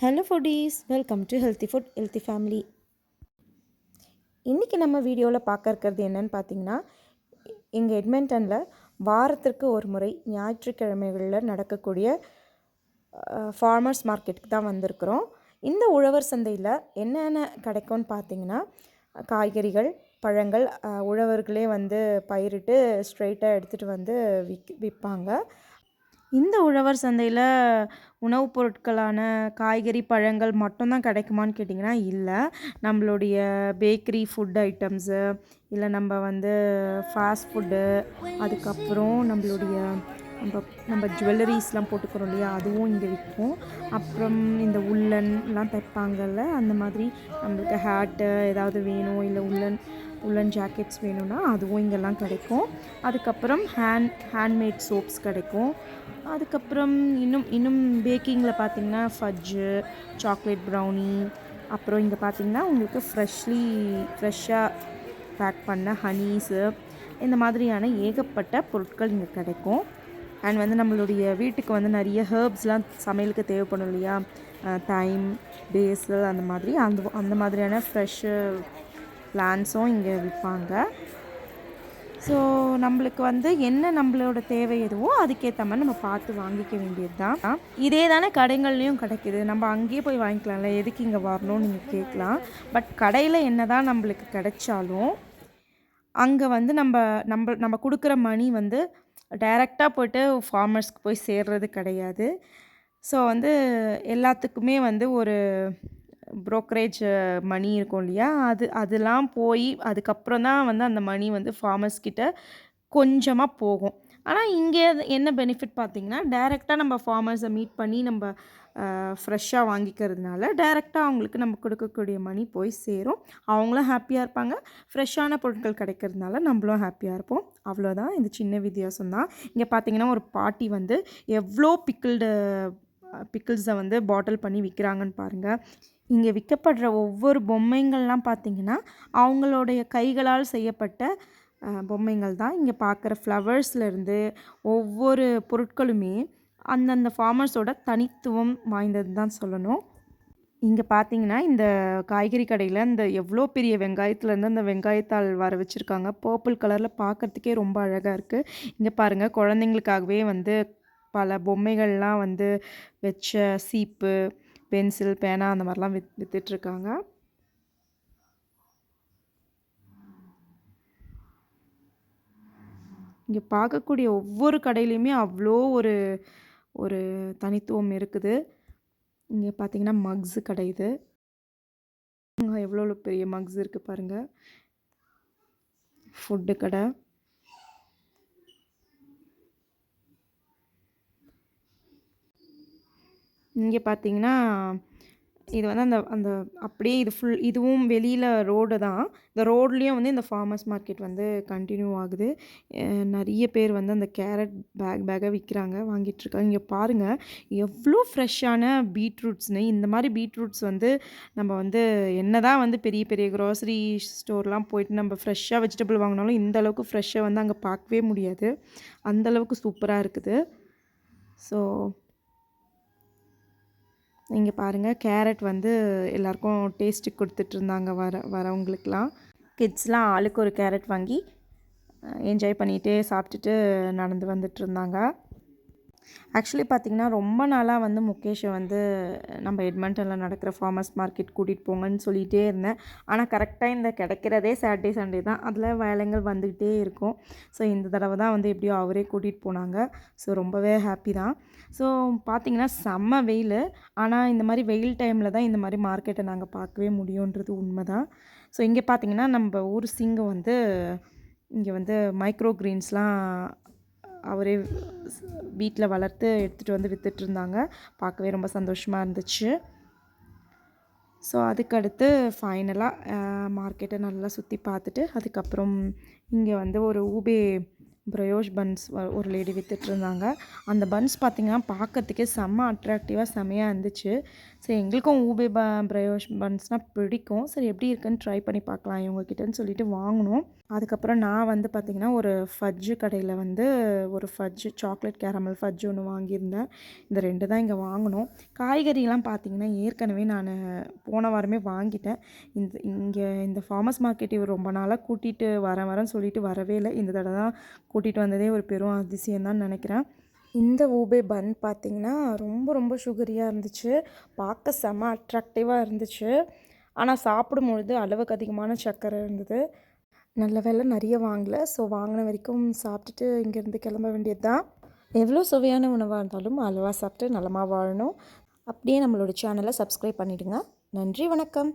Hello foodies welcome to healthy food healthy family இன்றைக்கி நம்ம வீடியோவில் பார்க்க இருக்கிறது என்னன்னு பார்த்தீங்கன்னா எங்கள் எட்மெண்டனில் வாரத்திற்கு ஒரு முறை ஞாயிற்றுக்கிழமைகளில் நடக்கக்கூடிய ஃபார்மர்ஸ் மார்க்கெட்டுக்கு தான் வந்திருக்கிறோம். இந்த உழவர் சந்தையில் என்னென்ன கிடைக்கும்னு பார்த்தீங்கன்னா காய்கறிகள் பழங்கள் உழவர்களே வந்து பயிரிட்டு ஸ்ட்ரெயிட்டாக எடுத்துகிட்டு வந்து விக் விற்பாங்க இந்த உழவர் சந்தையில் உணவுப் பொருட்களான காய்கறி பழங்கள் மட்டும்தான் கிடைக்குமான்னு கேட்டிங்கன்னா இல்லை. நம்மளுடைய பேக்கரி ஃபுட் ஐட்டம்ஸு இல்லை நம்ம வந்து ஃபாஸ்ட் ஃபுட்டு அதுக்கப்புறம் நம்மளுடைய நம்ம நம்ம ஜுவல்லரிஸ்லாம் போட்டுக்கிறோம் இல்லையா அதுவும் இங்கே விற்கும் அப்புறம் இந்த உள்ளன்லாம் தைப்பாங்கல்ல அந்த மாதிரி நம்மளுக்கு ஹேட்டு ஏதாவது வேணும் இல்லை உள்ளன் உள்ளன் ஜாக்கெட்ஸ் வேணும்னா அதுவும் இங்கெல்லாம் கிடைக்கும். அதுக்கப்புறம் ஹேண்ட் ஹேண்ட்மேட் சோப்ஸ் கிடைக்கும். அதுக்கப்புறம் இன்னும் இன்னும் பேக்கிங்கில் பார்த்தீங்கன்னா ஃபஜ்ஜு சாக்லேட் ப்ரௌனி அப்புறம் இங்கே பார்த்தீங்கன்னா உங்களுக்கு ஃப்ரெஷ்லி ஃப்ரெஷ்ஷாக பேக் பண்ண ஹனீஸு இந்த மாதிரியான ஏகப்பட்ட பொருட்கள் இங்கே கிடைக்கும். அண்ட் வந்து நம்மளுடைய வீட்டுக்கு வந்து நிறைய ஹேர்ப்ஸ்லாம் சமையலுக்கு தேவைப்படும் இல்லையா? டைம் பேஸு அந்த மாதிரி அந்த அந்த மாதிரியான ஃப்ரெஷ்ஷு பிளான்ஸும் இங்கே விற்பாங்க. ஸோ நம்மளுக்கு வந்து என்ன நம்மளோட தேவை எதுவோ அதுக்கேற்ற மாதிரி நம்ம பார்த்து வாங்கிக்க வேண்டியது தான் இதே தானே கடைகள்லையும் கிடைக்குது. நம்ம அங்கேயே போய் வாங்கிக்கலாம்ல. எதுக்கு இங்கே வரணும்னு நீங்கள் கேட்கலாம். பட் கடையில் என்ன தான் நம்மளுக்கு கிடைச்சாலும் அங்கே வந்து நம்ம நம்ம நம்ம கொடுக்குற மணி வந்து டைரெக்டாக போய்ட்டு ஃபார்மர்ஸ்க்கு போய் சேர்றது கிடையாது. ஸோ வந்து எல்லாத்துக்குமே வந்து ஒரு ப்ரோக்கரேஜ் மணி இருக்கும் இல்லையா? அது அதெல்லாம் போய் அதுக்கப்புறம் தான் வந்து அந்த மணி வந்து ஃபார்மர்ஸ் கிட்ட கொஞ்சமாக போகும். ஆனால் இங்கே என்ன பெனிஃபிட் பார்த்தீங்கன்னா டைரெக்டாக நம்ம ஃபார்மர்ஸை மீட் பண்ணி நம்ம ஃப்ரெஷ்ஷாக வாங்கிக்கிறதுனால டைரெக்டாக அவங்களுக்கு நம்ம கொடுக்கக்கூடிய மணி போய் சேரும். அவங்களும் ஹாப்பியாக இருப்பாங்க. ஃப்ரெஷ்ஷான பொருட்கள் கிடைக்கிறதுனால நம்மளும் ஹாப்பியாக இருப்போம். அவ்வளோதான் இந்த சின்ன வித்தியாசம் தான் இங்கே பார்த்தீங்கன்னா ஒரு பாட்டி வந்து எவ்வளோ பிக்கிள்டு பிக்கிள்ஸை வந்து பாட்டில் பண்ணி விற்கிறாங்கன்னு பாருங்கள் இங்கே விற்கப்படுற ஒவ்வொரு பொம்மைங்கள்லாம் பார்த்திங்கன்னா அவங்களுடைய கைகளால் செய்யப்பட்ட பொம்மைங்கள் தான். இங்கே பார்க்குற ஃப்ளவர்ஸ்லேருந்து ஒவ்வொரு பொருட்களுமே அந்தந்த ஃபார்மர்ஸோட தனித்துவம் வாய்ந்தது தான் சொல்லணும். இங்கே பார்த்தீங்கன்னா இந்த காய்கறி கடையில் இந்த எவ்வளோ பெரிய வெங்காயத்துலேருந்து அந்த வெங்காயத்தாள் வர வச்சுருக்காங்க. பர்பிள் கலரில் பார்க்குறதுக்கே ரொம்ப அழகாக இருக்குது இங்கே பாருங்கள் குழந்தைங்களுக்காகவே வந்து பல பொம்மைகள்லாம் வந்து வச்ச சீப்பு பென்சில் பேனா அந்த மாதிரிலாம் வித் வித்துட்ருக்காங்க. இங்கே பார்க்கக்கூடிய ஒவ்வொரு கடையிலையுமே அவ்வளோ ஒரு ஒரு தனித்துவம் இருக்குது. இங்கே பார்த்தீங்கன்னா மக்ஸு கடை இது. எவ்வளோ எவ்வளோ பெரிய மக்ஸ் இருக்குது பாருங்கள் ஃபுட்டு கடை. இங்கே பார்த்தீங்கன்னா இது வந்து அந்த அந்த அப்படியே இது ஃபுல் இதுவும் வெளியில் ரோடு தான். இந்த ரோட்லேயும் வந்து இந்த ஃபார்மர்ஸ் மார்க்கெட் வந்து கண்டினியூ ஆகுது. நிறைய பேர் வந்து அந்த கேரட் பேக் பேக்காக விற்கிறாங்க வாங்கிட்டுருக்காங்க இங்கே பாருங்கள் எவ்வளோ ஃப்ரெஷ்ஷான பீட்ரூட்ஸ்னு இந்த மாதிரி பீட்ரூட்ஸ் வந்து நம்ம வந்து என்ன தான் வந்து பெரிய பெரிய க்ராசரி ஸ்டோர்லாம் போயிட்டு நம்ம ஃப்ரெஷ்ஷாக வெஜிடபிள் வாங்கினாலும் இந்த அளவுக்கு ஃப்ரெஷ்ஷாக வந்து அங்கே பார்க்கவே முடியாது. அந்தளவுக்கு சூப்பராக இருக்குது. ஸோ இங்கே பாருங்கள் கேரட் வந்து எல்லாருக்கும் டேஸ்ட்டு கொடுத்துட்ருந்தாங்க வர வரவங்களுக்கெலாம் கிட்ஸ்லாம் ஆளுக்கு ஒரு கேரட் வாங்கி என்ஜாய் பண்ணிகிட்டே சாப்பிட்டுட்டு நடந்து வந்துட்டு இருந்தாங்க ஆக்சுவலி பார்த்திங்கன்னா ரொம்ப நாளாக வந்து முகேஷை வந்து நம்ம எட்மண்டனில் நடக்கிற ஃபார்மர்ஸ் மார்க்கெட் கூட்டிகிட்டு போங்கன்னு சொல்லிகிட்டே இருந்தேன். ஆனால் கரெக்டாக இந்த கிடைக்கிறதே சாட்டர்டே சண்டே தான். அதில் வேலைங்கள் வந்துக்கிட்டே இருக்கும். ஸோ இந்த தடவை தான் வந்து எப்படியோ அவரே கூட்டிகிட்டு போனாங்க. ஸோ ரொம்பவே ஹாப்பி தான். ஸோ பார்த்திங்கன்னா செம்ம வெயில். ஆனால் இந்த மாதிரி வெயில் டைமில் தான் இந்த மாதிரி மார்க்கெட்டை நாங்கள் பார்க்கவே முடியுன்றது உண்மை தான் ஸோ இங்கே பார்த்திங்கன்னா நம்ம ஊர் சிங்கம் வந்து இங்கே வந்து மைக்ரோ கிரீன்ஸ்லாம் அவரே வீட்டில் வளர்த்து எடுத்துகிட்டு வந்து வித்துட்டு இருந்தாங்க பார்க்கவே ரொம்ப சந்தோஷமாக இருந்துச்சு. ஸோ அதுக்கடுத்து ஃபைனலாக மார்க்கெட்டை நல்லா சுற்றி பார்த்துட்டு அதுக்கப்புறம் இங்கே வந்து ஒரு ஊபே ப்ரயோஷ் பன்ஸ் ஒரு லேடி வித்துட்டு இருந்தாங்க அந்த பன்ஸ் பார்த்திங்கன்னா பார்க்கறதுக்கே செம்ம அட்ராக்டிவாக செம்மையாக இருந்துச்சு. சரி எங்களுக்கும் ஊபே ப ப்ரயோஷ் பன்ஸ்னால் பிடிக்கும். சரி எப்படி இருக்குன்னு ட்ரை பண்ணி பார்க்கலாம் இவங்கக்கிட்டன்னு சொல்லிட்டு வாங்கினோம். அதுக்கப்புறம் நான் வந்து பார்த்திங்கன்னா ஒரு ஃபஜ்ஜு கடையில் வந்து ஒரு ஃபஜ்ஜு சாக்லேட் கேரமல் ஃபஜ்ஜு ஒன்று வாங்கியிருந்தேன். இந்த ரெண்டு தான் இங்கே வாங்கினோம். காய்கறிலாம் பார்த்திங்கன்னா ஏற்கனவே நான் போன வாரமே வாங்கிட்டேன். இந்த இங்கே இந்த ஃபார்மர்ஸ் மார்க்கெட் இவர் ரொம்ப நாளாக கூட்டிகிட்டு வரேன் வரேன்னு சொல்லிட்டு வரவே இல்லை. இந்த தடவை தான் கூட்டிகிட்டு வந்ததே ஒரு பெரும் அதிசயம் தான் நினைக்கிறேன். இந்த ஊபே பன் பார்த்திங்கன்னா ரொம்ப ரொம்ப சுகரியாக இருந்துச்சு. பார்க்க செம அட்ராக்டிவாக இருந்துச்சு. ஆனால் சாப்பிடும்பொழுது அளவுக்கு அதிகமான சர்க்கரை இருந்தது. நல்ல வேலை நிறைய வாங்கலை. ஸோ வாங்கின வரைக்கும் சாப்பிட்டுட்டு இங்கேருந்து கிளம்ப வேண்டியது தான் எவ்வளோ சுவையான உணவாக இருந்தாலும் அளவாக சாப்பிட்டு நலமாக வாழணும். அப்படியே நம்மளோட சேனலை சப்ஸ்கிரைப் பண்ணிவிடுங்க நன்றி வணக்கம்.